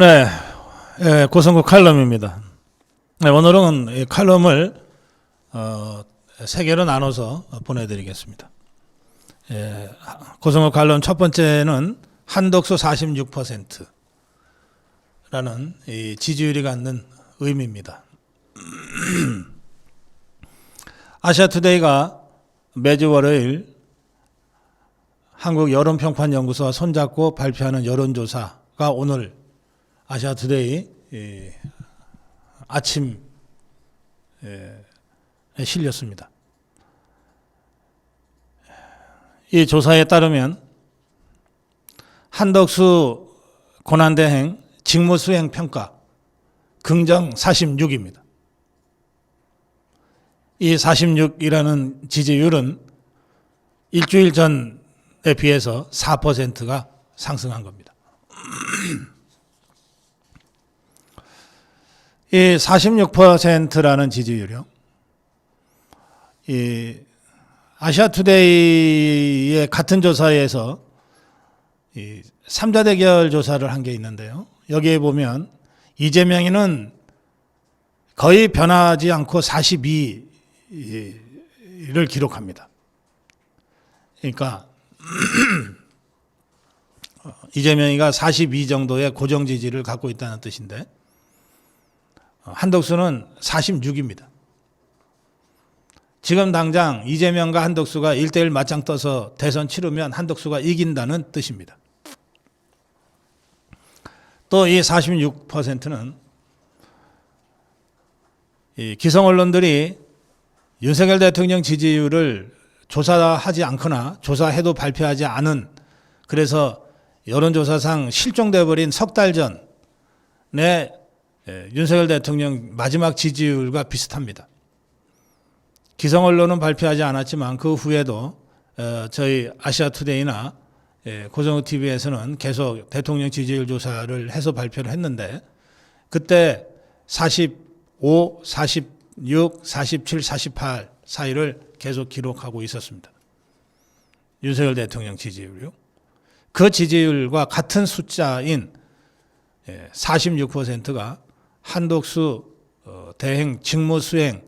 네, 예, 고성국 칼럼입니다. 네, 오늘은 이 칼럼을 어, 세 개로 나눠서 보내드리겠습니다. 예, 고성국 칼럼 첫 번째는 한덕수 46%라는 이 지지율이 갖는 의미입니다. 아시아투데이가 매주 월요일 한국 여론평판연구소와 손잡고 발표하는 여론조사가 오늘 아시아 투데이 이, 아침 에, 에 실렸습니다. 이 조사에 따르면 한덕수 고난대행 직무수행 평가 긍정 46입니다. 이 46이라는 지지율은 일주일 전에 비해서 4%가 상승한 겁니다. 이 46%라는 지지율이요. 이 아시아투데이의 같은 조사에서 이 3자 대결 조사를 한 게 있는데요. 여기에 보면 이재명이는 거의 변하지 않고 42를 기록합니다. 그러니까 이재명이가 42 정도의 고정 지지를 갖고 있다는 뜻인데 한덕수는 46입니다. 지금 당장 이재명과 한덕수가 1대1 맞짱 떠서 대선 치르면 한덕수가 이긴다는 뜻입니다. 또 이 46%는 이 기성 언론들이 윤석열 대통령 지지율을 조사하지 않거나 조사해도 발표하지 않은 그래서 여론조사상 실종돼 버린 석 달 전에 예, 윤석열 대통령 마지막 지지율과 비슷합니다. 기성 언론은 발표하지 않았지만 그 후에도 어, 저희 아시아투데이나 예, 고정우 TV에서는 계속 대통령 지지율 조사를 해서 발표를 했는데 그때 45, 46, 47, 48 사이를 계속 기록하고 있었습니다. 윤석열 대통령 지지율요. 그 지지율과 같은 숫자인 46%가 한독수 어, 대행 직무 수행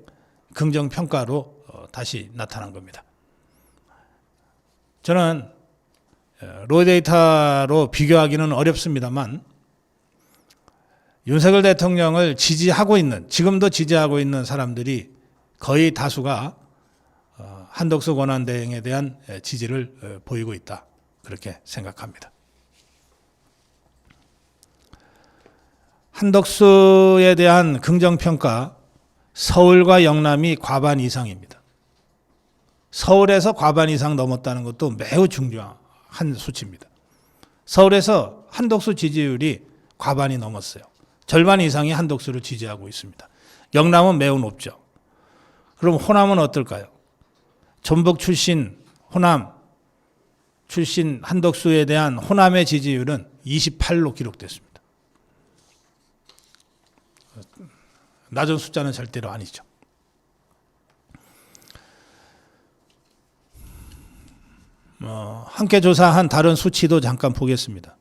긍정 평가로 어, 다시 나타난 겁니다. 저는 로 데이터로 비교하기는 어렵습니다만 윤석열 대통령을 지지하고 있는 지금도 지지하고 있는 사람들이 거의 다수가 어, 한덕수 권한대행에 대한 지지를 보이고 있다 그렇게 생각합니다. 한덕수에 대한 긍정평가 서울과 영남이 과반 이상입니다. 서울에서 과반 이상 넘었다는 것도 매우 중요한 수치입니다. 서울에서 한덕수 지지율이 과반이 넘었어요. 절반 이상이 한덕수를 지지하고 있습니다. 영남은 매우 높죠. 그럼 호남은 어떨까요? 전북 출신 호남 출신 한덕수에 대한 호남의 지지율은 28로 기록됐습니다. 낮은 숫자는 절대로 아니죠. 어, 함께 조사한 다른 수치도 잠깐 보겠습니다.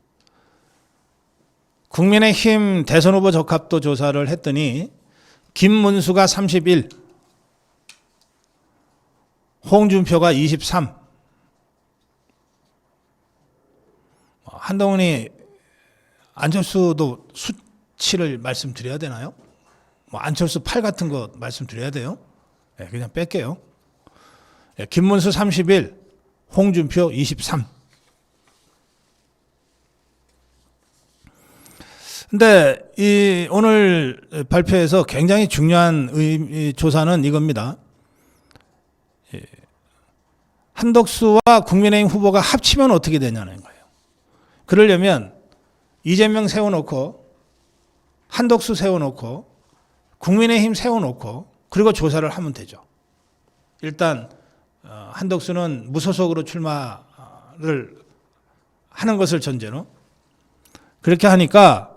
국민의힘 대선 후보 적합도 조사를 했더니 김문수가 31, 홍준표가 23, 한동훈이 안철수도 수 치를 말씀드려야 되나요? 뭐 안철수 팔 같은 거 말씀드려야 돼요? 네, 그냥 뺄게요. 네, 김문수 31, 홍준표 23. 근데 이 오늘 발표에서 굉장히 중요한 의, 조사는 이겁니다. 예, 한덕수와 국민의힘 후보가 합치면 어떻게 되냐는 거예요. 그러려면 이재명 세워놓고 한덕수 세워놓고 국민의힘 세워놓고 그리고 조사를 하면 되죠. 일단 어, 한덕수는 무소속으로 출마를 하는 것을 전제로 그렇게 하니까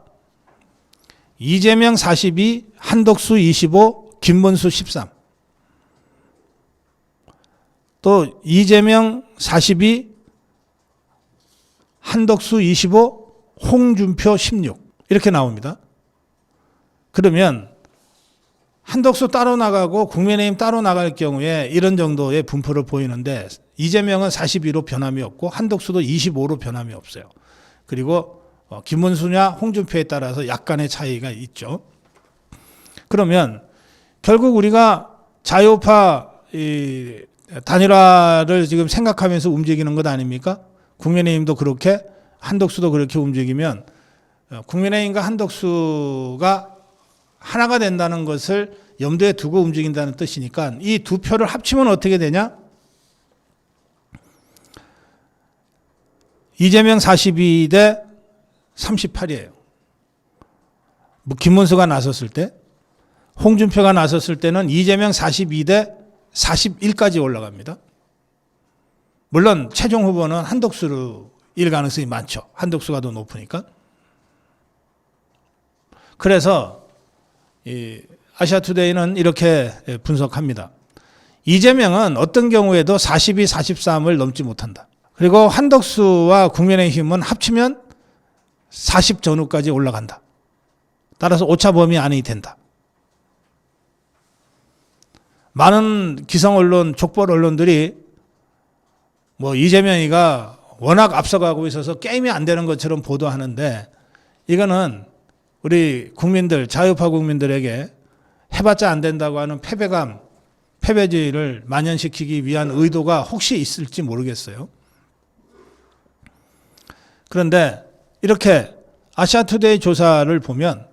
이재명 42, 한덕수 25, 김문수 13. 또 이재명 42, 한덕수 25, 홍준표 16. 이렇게 나옵니다. 그러면 한덕수 따로 나가고 국민의힘 따로 나갈 경우에 이런 정도의 분포를 보이는데 이재명은 42로 변함이 없고 한덕수도 25로 변함이 없어요. 그리고 어, 김문수냐 홍준표에 따라서 약간의 차이가 있죠. 그러면 결국 우리가 자유파 이 단일화를 지금 생각하면서 움직이는 것 아닙니까? 국민의힘도 그렇게 한덕수도 그렇게 움직이면 어, 국민의힘과 한덕수가 하나가 된다는 것을 염두에 두고 움직인다는 뜻이니까 이 두 표를 합치면 어떻게 되냐? 이재명 42 대 38이에요. 뭐 김문수가 나섰을 때, 홍준표가 나섰을 때는 이재명 42 대 41까지 올라갑니다. 물론 최종 후보는 한덕수로 일 가능성이 많죠. 한덕수가 더 높으니까. 그래서 이 아시아투데이는 이렇게 분석합니다. 이재명은 어떤 경우에도 42, 43을 넘지 못한다. 그리고 한덕수와 국민의힘은 합치면 40 전후까지 올라간다. 따라서 오차 범위 안이 된다. 많은 기성 언론, 족벌 언론들이 뭐 이재명이가 워낙 앞서가고 있어서 게임이 안 되는 것처럼 보도하는데 이거는 우리 국민들, 자유파 국민들에게 해봤자 안 된다고 하는 패배감, 패배주의를 만연시키기 위한 의도가 혹시 있을지 모르겠어요. 그런데 이렇게 아시아투데이 조사를 보면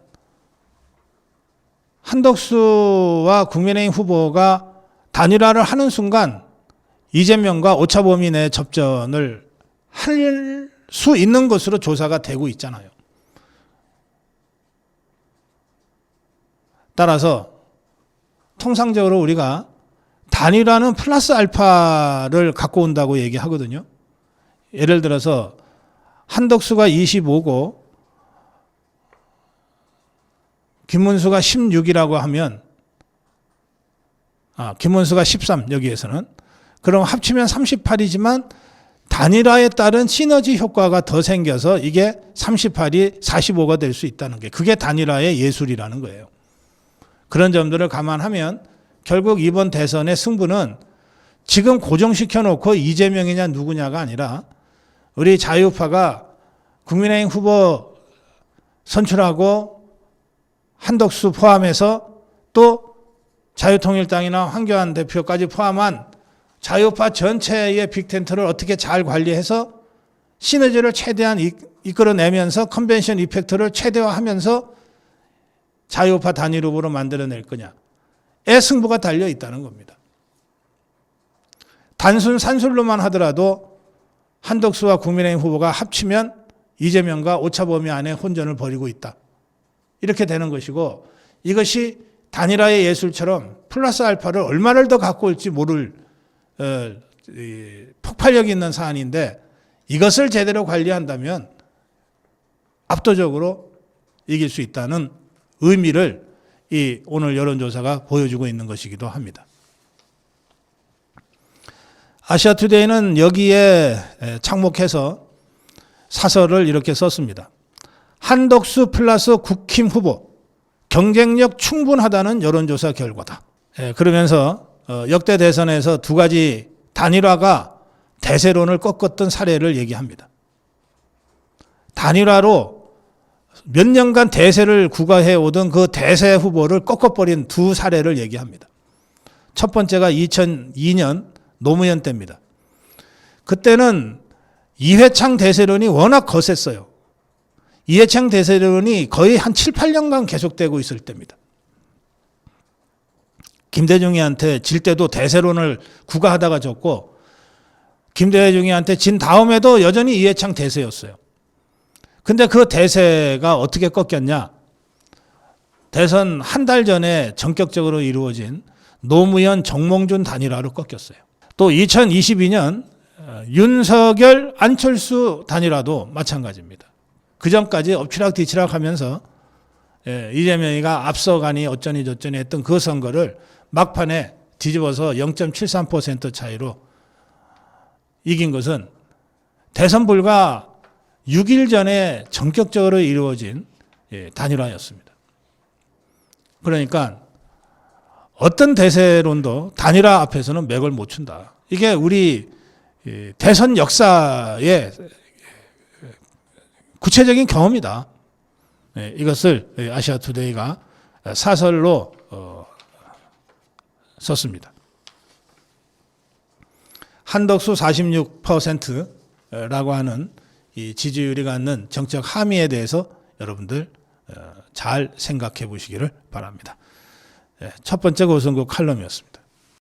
한덕수와 국민의힘 후보가 단일화를 하는 순간 이재명과 오차범위 내 접전을 할 수 있는 것으로 조사가 되고 있잖아요. 따라서 통상적으로 우리가 단일화는 플러스 알파를 갖고 온다고 얘기하거든요. 예를 들어서 한덕수가 25고 김문수가 16이라고 하면 아, 김문수가 13 여기에서는 그럼 합치면 38이지만 단일화에 따른 시너지 효과가 더 생겨서 이게 38이 45가 될 수 있다는 게 그게 단일화의 예술이라는 거예요. 그런 점들을 감안하면 결국 이번 대선의 승부는 지금 고정시켜 놓고 이재명이냐 누구냐가 아니라 우리 자유파가 국민의힘 후보 선출하고 한덕수 포함해서 또 자유통일당이나 황교안 대표까지 포함한 자유파 전체의 빅텐트를 어떻게 잘 관리해서 시너지를 최대한 이- 이끌어내면서 컨벤션 이펙트를 최대화하면서 자유파 단일 후보로 만들어낼 거냐에 승부가 달려 있다는 겁니다. 단순 산술로만 하더라도 한덕수와 국민의힘 후보가 합치면 이재명과 오차범위 안에 혼전을 벌이고 있다. 이렇게 되는 것이고 이것이 단일화의 예술처럼 플러스 알파를 얼마를 더 갖고 올지 모를 어, 이, 폭발력 있는 사안인데 이것을 제대로 관리한다면 압도적으로 이길 수 있다는 의미를 이 오늘 여론조사가 보여주고 있는 것이기도 합니다. 아시아투데이는 여기에 에, 착목해서 사설을 이렇게 썼습니다. 한덕수 플러스 국힘 후보 경쟁력 충분하다는 여론조사 결과다. 예, 그러면서 어, 역대 대선에서 두 가지 단일화가 대세론을 꺾었던 사례를 얘기합니다. 단일화로 몇 년간 대세를 구가해 오던 그 대세 후보를 꺾어버린 두 사례를 얘기합니다. 첫 번째가 2002년 노무현 때입니다. 그때는 이회창 대세론이 워낙 거셌어요. 이해창 대세론이 거의 한 7, 8년간 계속되고 있을 때입니다. 김대중이한테 질 때도 대세론을 구가하다가 졌고 김대중이한테 진 다음에도 여전히 이해창 대세였어요. 근데 그 대세가 어떻게 꺾였냐? 대선 한 달 전에 전격적으로 이루어진 노무현 정몽준 단일화로 꺾였어요. 또 2022년 어, 윤석열 안철수 단일화도 마찬가지입니다. 그 전까지 엎치락 뒤치락 하면서 예, 이재명이가 앞서가니 어쩌니 저쩌니 했던 그 선거를 막판에 뒤집어서 0.73% 차이로 이긴 것은 대선 불과 6일 전에 전격적으로 이루어진 예, 단일화였습니다. 그러니까 어떤 대세론도 단일화 앞에서는 맥을 못 춘다. 이게 우리 이 대선 역사의 구체적인 경험이다. 예, 이것을 예, 아시아 투데이가 사설로 어, 썼습니다. 한덕수 46%라고 하는 이 지지율이 갖는 정책 함의에 대해서 여러분들 어, 잘 생각해 보시기를 바랍니다. 예, 첫 번째 고성국 칼럼이었습니다.